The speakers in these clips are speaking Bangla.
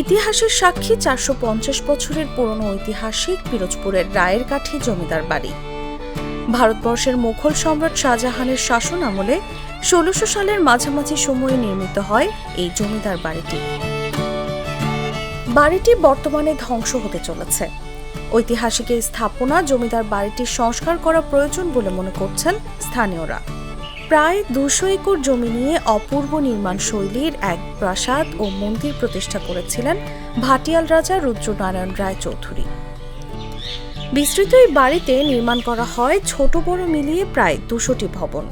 ইতিহাসের সাক্ষী চারশো পঞ্চাশ বছরের পুরনো ঐতিহাসিক পিরোজপুরের রায়ের কাঠি জমিদার বাড়ি। ভারতবর্ষের মুঘল সম্রাট শাহজাহানের শাসন আমলে ষোলোশো সালের মাঝামাঝি সময়ে নির্মিত হয় এই জমিদার বাড়িটি। বাড়িটি বর্তমানে ধ্বংস হতে চলেছে। ঐতিহাসিক এই স্থাপনা জমিদার বাড়িটির সংস্কার করা প্রয়োজন বলে মনে করছেন স্থানীয়রা। প্রায় দুশো একর জমি নিয়ে অপূর্ব নির্মাণ শৈলীর এক প্রাসাদ ও মন্দির প্রতিষ্ঠা করেছিলেন ভাটিয়াল রাজা রুদ্রনারায়ণ রায় চৌধুরী বিস্তৃত এই বাড়িতে নির্মাণ করা হয় ছোট বড় মিলিয়ে প্রায় দুশোটি ভবন।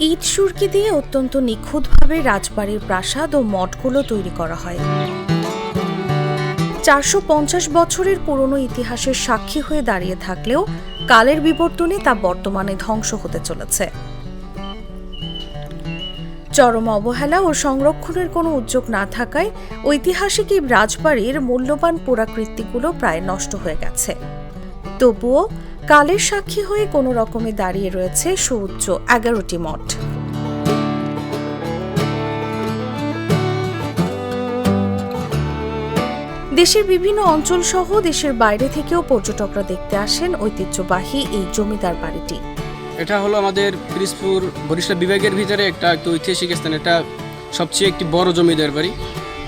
ইট সুরকি দিয়ে অত্যন্ত নিখুঁতভাবে রাজবাড়ির প্রাসাদ ও মঠগুলো তৈরি করা হয়। চারশো পঞ্চাশ বছরের পুরনো ইতিহাসের সাক্ষী হয়ে দাঁড়িয়ে থাকলেও কালের বিবর্তনে তা বর্তমানে ধ্বংস হতে চলেছে। চরম অবহেলা ও সংরক্ষণের কোনো উদ্যোগ না থাকায় ঐতিহাসিক এই রাজবাড়ির মূল্যবান পুরাকৃতিগুলো প্রায় নষ্ট হয়ে গেছে। তবুও কালের সাক্ষী হয়ে কোনো রকমে দাঁড়িয়ে রয়েছে সুউচ্চ এগারোটি মঠ। দেশের বিভিন্ন অঞ্চল সহ দেশের বাইরে থেকেও পর্যটকরা দেখতে আসেন ঐতিহ্যবাহী এই জমিদার বাড়িটি। এটা হলো আমাদের পিরিজপুর বরিশাল বিভাগের ভিতরে একটা একটু ঐতিহাসিক স্থান। এটা সবচেয়ে একটি বড় জমিদার বাড়ি।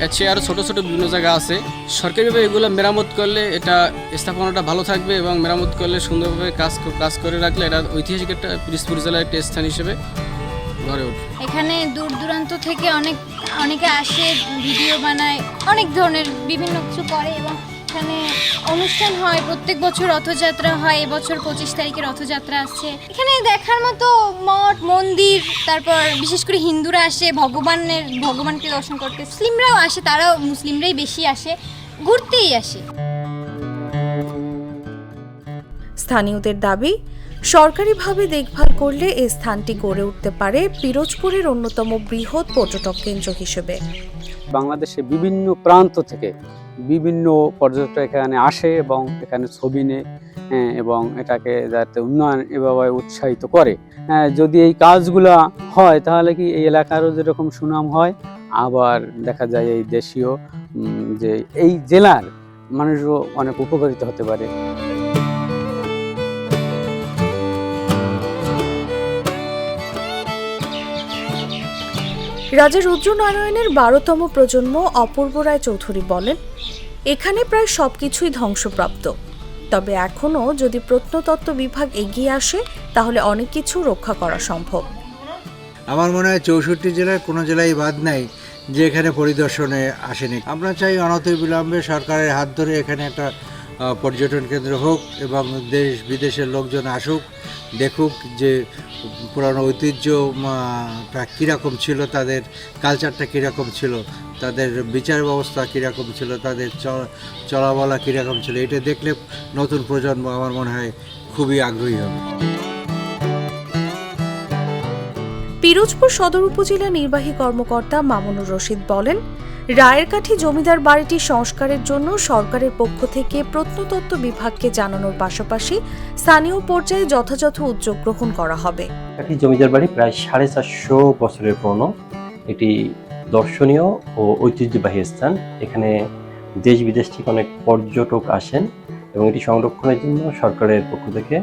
এর চেয়ে আরও ছোটো ছোটো বিভিন্ন জায়গা আছে। সরকারিভাবে এগুলো মেরামত করলে এটা স্থাপনাটা ভালো থাকবে এবং মেরামত করলে সুন্দরভাবে কাজ কাজ করে রাখলে এটা ঐতিহাসিক একটা পিরিজপুর জেলার একটা স্থান হিসেবে গড়ে উঠবে এখানে দূর দূরান্ত থেকে অনেক, অনেকে আসে, ভিডিও বানায়, অনেক ধরনের বিভিন্ন কিছু করে এবং এখানে অনুষ্ঠান হয় প্রত্যেক বছর রথযাত্রা হয় এবছর পঁচিশ তারিখে রথযাত্রা আসছে। এখানে দেখার মতো মঠ মন্দির তারপর বিশেষ করে হিন্দুরা আসে ভগবানের ভগবানকে দর্শন করতে। মুসলিমরাও আসে তারাও মুসলিমরাই বেশি আসে ঘুরতেই আসে। স্থানীয়দের দাবি সরকারিভাবে দেখভাল করলে এই স্থানটি গড়ে উঠতে পারে পিরোজপুরের অন্যতম বৃহৎ পর্যটক কেন্দ্র হিসেবে। বাংলাদেশে বিভিন্ন প্রান্ত থেকে বিভিন্ন পর্যটক এখানে আসে এবং এখানে ছবি নেয় হ্যাঁ, এবং এটাকে যাতে উন্নয়ন এভাবে উৎসাহিত করে। হ্যাঁ, যদি এই কাজগুলো হয় তাহলে কি এই এলাকারও যেরকম সুনাম হয় আবার দেখা যায় এই দেশীয় যে এই জেলার মানুষও অনেক উপকারিত হতে পারে। রাজা রুদ্রনারায়ণের বারোতম প্রজন্ম অপূর্ব রায় চৌধুরী বলেন এখানে প্রায় সব কিছুই ধ্বংসপ্রাপ্ত। তবে এখনও যদি প্রত্নতত্ত্ব বিভাগ এগিয়ে আসে, তাহলে অনেক কিছু রক্ষা করা সম্ভব। আমার মনে হয় চৌষট্টি জেলার কোনো জেলায় বাদ নাই যে এখানে পরিদর্শনে আসেনি। আমরা চাই অনতি বিলম্বে সরকারের হাত ধরে এখানে একটা পর্যটন কেন্দ্র হোক এবং দেশ বিদেশের লোকজন আসুক, দেখুক যে পুরানো ঐতিহ্যটা কীরকম ছিল, তাদের কালচারটা কীরকম ছিল, তাদের বিচার ব্যবস্থা কীরকম ছিল, তাদের চলা চলাবলা কীরকম ছিল, এটা দেখলে নতুন প্রজন্ম আমার মনে হয় খুবই আগ্রহী হবে। পিরোজপুর সদর উপজেলা নির্বাহী কর্মকর্তা মামুনুর রশিদ বলেন রায়ের কাঠি জমিদার বাড়িটি সংস্কারের জন্য সরকারের পক্ষ থেকে প্রত্নতত্ত্ব বিভাগকে জানানোর পাশাপাশি স্থানীয় পর্যায়ে যথাযথ উদ্যোগ গ্রহণ করা হবে। জমিদার বাড়ি প্রায় সাড়ে চারশো বছরের পুরনো। এটি দর্শনীয় ও ঐতিহ্যবাহী স্থান। এখানে দেশ বিদেশ থেকে অনেক পর্যটক আসেন এবং এটি সংরক্ষণের জন্য সরকারের পক্ষ থেকে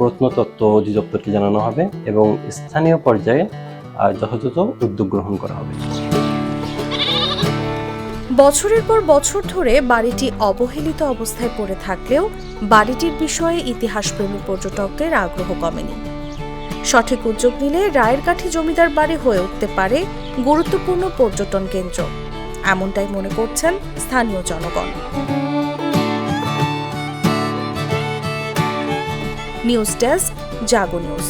প্রত্নতত্ত্ব অধিদপ্তরকে জানানো হবে এবং স্থানীয় পর্যায়ে যথাযথ উদ্যোগ গ্রহণ করা হবে। বছরের পর বছর ধরে বাড়িটি অবহেলিত অবস্থায় পড়ে থাকলেও বাড়িটির বিষয়ে ইতিহাসপ্রেমী পর্যটকদের আগ্রহ কমেনি। সঠিক উদ্যোগ নিলে রায়ের কাঠি জমিদার বাড়ি হয়ে উঠতে পারে গুরুত্বপূর্ণ পর্যটন কেন্দ্র, এমনটাই মনে করছেন স্থানীয় জনগণ। News desk Jago news.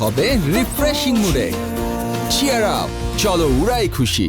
হবে রিফ্রেশিং মুডে চিয়ার আপ চলো উড়াই খুশি।